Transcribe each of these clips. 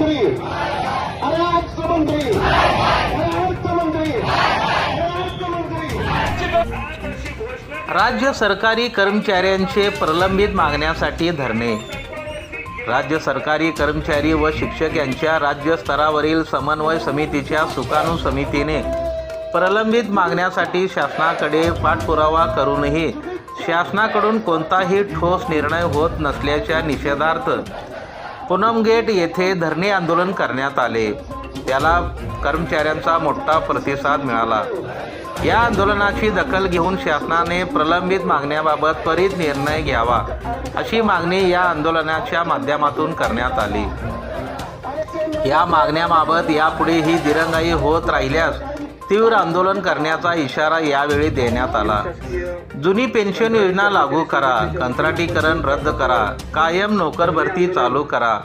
मंत्री अरे अर्थमंत्री अरे अर्थमंत्री अरे अर्थमंत्री राज्य सरकारी कर्मचाऱ्यांचे प्रलंबित मागण्यासाठी धरणे. राज्य सरकारी कर्मचारी व शिक्षक यांच्या राज्य स्तरावरील समन्वय समितीच्या सुकाणू समितीने प्रलंबित मागण्यासाठी शासनाकडे पाठपुरावा करूनही शासनाकडून कोणताही ठोस निर्णय होत नसल्याच्या निषेधार्थ पूनम गेट येथे धरणे आंदोलन करण्यात आले. त्याला कर्मचाऱ्यांचा मोठा प्रतिसाद मिळाला. या आंदोलनाची दखल घेऊन शासनाने प्रलंबित मागण्याबाबत त्वरित निर्णय घ्यावा अशी मागणी या आंदोलनाच्या माध्यमातून करण्यात आली. या मागण्याबाबत यापुढेही दिरंगाई होत राहिल्यास तीव्र आंदोलन करण्याचा इशारा यावेळी देण्यात आला. जुनी पेन्शन योजना लागू करा कंत्राटीकरण रद्द करा कायम नोकर भरती चालू करा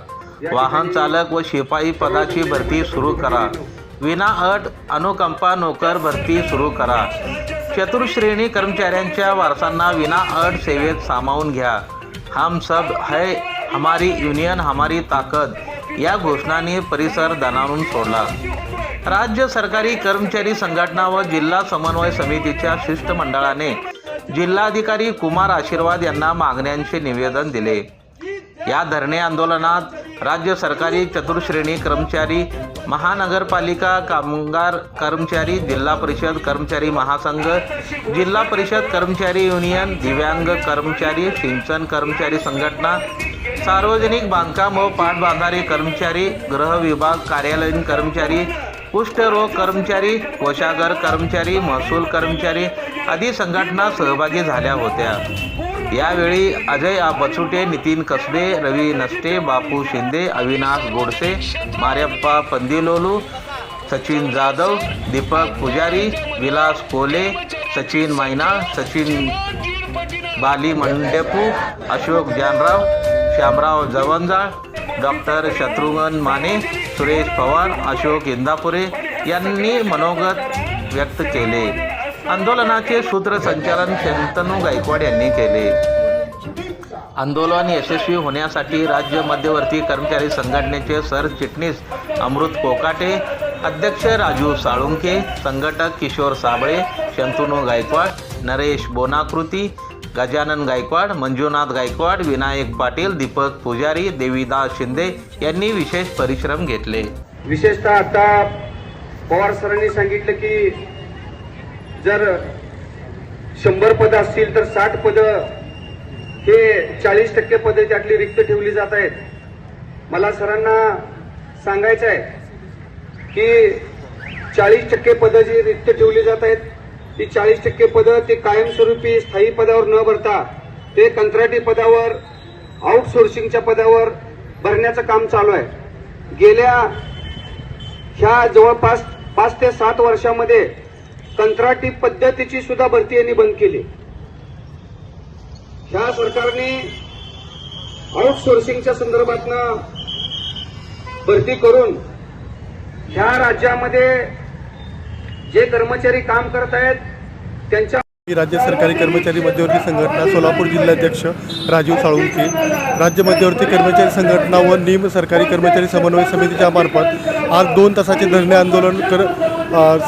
वाहन चालक व शिपाई पदाची भरती सुरू करा विना अट अनुकंपा नोकर भरती सुरू करा. चतुर्श्रेणी कर्मचाऱ्यांच्या वारसांना विना अट सेवेत सामावून घ्या. हम सब है हमारी युनियन हमारी ताकद या घोषणाने परिसर दणाणून सोडला. राज्य सरकारी कर्मचारी संघटना व जिल्हा समन्वय समितीच्या शिष्टमंडळाने जिल्हाधिकारी कुमार आशीर्वाद यांना मागण्यांचे निवेदन दिले. या धरणे आंदोलनात राज्य सरकारी चतुर्श्रेणी कर्मचारी महानगरपालिका कामगार कर्मचारी जिल्हा परिषद कर्मचारी महासंघ जिल्हा परिषद कर्मचारी युनियन दिव्यांग कर्मचारी सिंचन कर्मचारी संघटना सार्वजनिक बांधकाम व पाटबांधारे कर्मचारी गृह विभाग कार्यालयीन कर्मचारी कुष्ठरोग कर्मचारी कोशागर कर्मचारी महसूल कर्मचारी आदी संघटना सहभागी झाल्या होत्या यावेळी अजय आ. बचुटे नितीन कसबे रवी नष्टे बापू शिंदे अविनाश गोडसे मार्यप्पा पंदिलोलू सचिन जाधव दीपक पुजारी विलास कोले सचिन मैना सचिन बाली मंडेपू अशोक जानराव श्यामराव जवंजाळ डॉक्टर शत्रुघ्न माने सुरेश पवार अशोक इंदापुरे यांनी मनोगत व्यक्त केले. आंदोलनाचे सूत्रसंचालन शंतनू गायकवाड यांनी केले. आंदोलन यशस्वी होण्यासाठी राज्य मध्यवर्ती कर्मचारी संघटनेचे सरचिटणीस अमृत कोकाटे अध्यक्ष राजू साळुंके संघटक किशोर साबळे शंतनू गायकवाड नरेश बोनाकृती गजानन गायकवाड मंजुनाथ गायकवाड विनायक पाटील दीपक पुजारी देवीदास शिंदे यांनी विशेष परिश्रम घेतले. विशेषतः आता पवार सरांनी सांगितलं की जर शंभर पदं असतील तर साठ पदं हे चाळीस टक्के पदे त्यातली रिक्त ठेवली जात आहेत. मला सरांना सांगायचं आहे की चाळीस टक्के पदं जी रिक्त ठेवली जात आहेत ती चाळीस टक्के पदं ते कायमस्वरूपी स्थायी पदावर न भरता ते कंत्राटी पदावर आउटसोर्सिंगच्या पदावर भरण्याचं काम चालू आहे. गेल्या ह्या जवळपास पाच ते सात वर्षामध्ये कंत्राटी पद्धतीची सुद्धा भरती यांनी बंद केली. ह्या सरकारने आउटसोर्सिंगच्या संदर्भातनं भरती करून ह्या राज्यामध्ये जे कर्मचारी काम करत आहेत त्यांच्या राज्य सरकारी कर्मचारी मध्यवर्ती संघटना सोलापूर जिल्हाध्यक्ष राजीव साळुंके राज्य मध्यवर्ती कर्मचारी संघटना व निम सरकारी कर्मचारी समन्वय समितीच्या मार्फत आज दोन तासाचे धरणे आंदोलन कर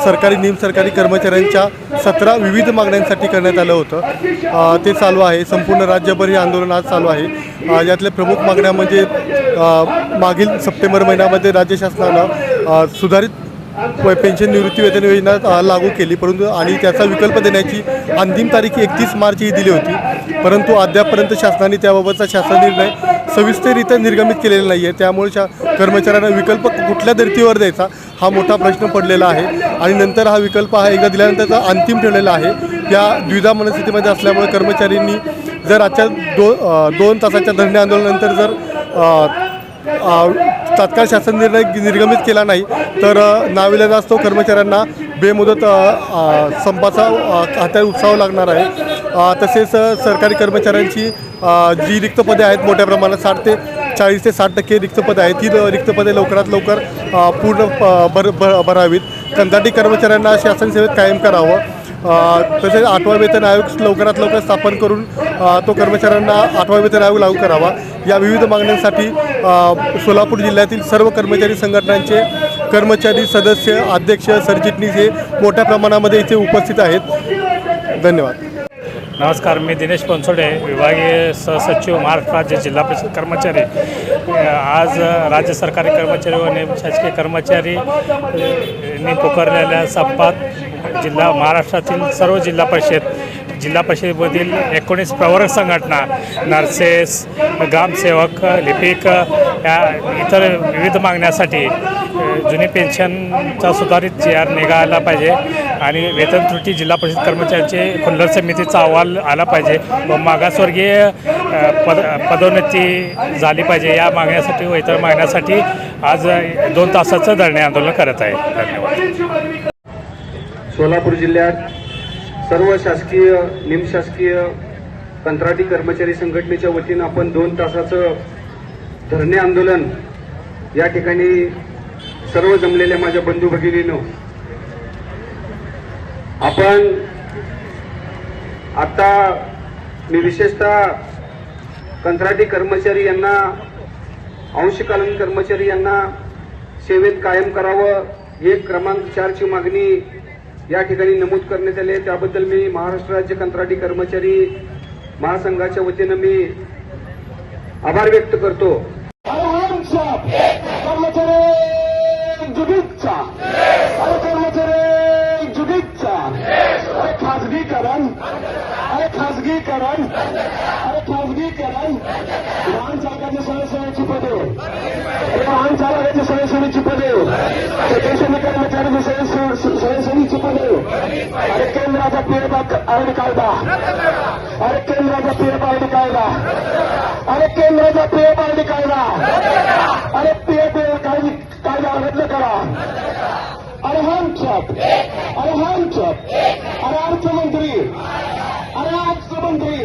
सरकारी निम सरकारी कर्मचाऱ्यांच्या सतरा विविध मागण्यांसाठी करण्यात आलं होतं. ते चालू आहे. संपूर्ण राज्यभर हे आंदोलन आज चालू आहे. यातल्या प्रमुख मागण्या म्हणजे मागील सप्टेंबर महिन्यामध्ये राज्य शासनानं सुधारित पेन्शन निवृत्ती वेतन योजना लागू केली. परंतु आणि त्याचा विकल्प देण्याची अंतिम तारीख एकतीस मार्च ही दिली होती. परंतु अद्यापपर्यंत शासनाने त्याबाबतचा शासन निर्णय सविस्तररित्या निर्गमित केलेला नाही आहे त्यामुळे शा कर्मचाऱ्यांना विकल्प कुठल्या धर्तीवर द्यायचा हा मोठा प्रश्न पडलेला आहे. आणि नंतर हा विकल्प हा एकदा दिल्यानंतरचा अंतिम ठेवलेला आहे. या द्विधा मनस्थितीमध्ये असल्यामुळे कर्मचाऱ्यांनी जर आजच्या दो दोन तासाच्या धरणे आंदोलनानंतर जर तात्काळ शासन निर्णय निर्गमित केला नाही तर अ, नाविलाजास्तव कर्मचाऱ्यांना बेमुदत संपाचा अ, उत्साह लागणार आहे. तसेच सरकारी कर्मचाऱ्यांची जी रिक्त पदे आहेत मोठ्या प्रमाणात साठ ते चाळीस ते साठ टक्के रिक्त पदे आहेत ती रिक्त पदे लवकरात लवकर पूर्ण भर भरावीत. कंत्राटी कर्मचाऱ्यांना शासन सेवेत कायम करावं. तसेच आठवा वेतन आयोग लवकरात लवकर स्थापन करून तो कर्मचाऱ्यांना आठवा वेतन आयोग लागू करावा. या विविध मागण्यांसाठी सोलापूर जिल्ह्यातील सर्व कर्मचारी संघटनांचे कर्मचारी सदस्य अध्यक्ष सरचिटणीस हे मोठ्या प्रमाणामध्ये इथे उपस्थित आहेत. धन्यवाद. नमस्कार मी दिनेश बनसोडे विभागीय सहसचिव महाराष्ट्र राज्य जिल्हा परिषद कर्मचारी. आज राज्य सरकारी कर्मचारी व निमशासकीय कर्मचारी यांनी पुकारलेल्या संपात जिल्हा महाराष्ट्रातील सर्व जिल्हा परिषद जिल्हा परिषदेमधील एकोणीस प्रवर्ग संघटना नर्सेस ग्रामसेवक लिपिक या इतर विविध मागण्यासाठी जुनी पेन्शनचा सुधारित जी आर निघाला पाहिजे आणि वेतन त्रुटी जिल्हा परिषद कर्मचाऱ्यांचे खुल्लर समितीचा अहवाल आला पाहिजे व मागासवर्गीय पद पदोन्नती झाली पाहिजे. या मागण्यासाठी व इतर मागण्यासाठी आज दोन तासाचं धरणे आंदोलन करत आहे. धन्यवाद. सोलापूर जिल्ह्यात सर्व शासकीय निमशासकीय कंत्राटी कर्मचारी संघटनेच्या वतीनं आपण दोन तासाचं धरणे आंदोलन या ठिकाणी सर्व जमलेल्या माझ्या बंधू भगिनीनं आपण आता मी विशेषतः कंत्राटी कर्मचारी यांना अंशकालीन कर्मचारी यांना सेवेत कायम करावं हे क्रमांक चारची मागणी या ठिकाणी नमूद करण्यात आले. त्याबद्दल मी महाराष्ट्र राज्य कंत्राटी कर्मचारी महासंघाच्या वतीनं मी आभार व्यक्त करतो. अरे कर्मचारी जुगीचा अरे कर्मचारी जुगीचा अरे खाजगीकरण अरे खाजगीकरण. चालकाची सदस्याची पदे स्टेशन कर्मचाऱ्याची सदस्याची पदे अरे केंद्राचा पीएफ आयडी कायदा. अरे केंद्राचा पीएफ आयडी कायदा. अरे केंद्राचा पीएफ आयडी कायदा. अरे पीएफ कायदा कायदा रद्द करा. अरे हम छप अरे हम छप अरे अर्थमंत्री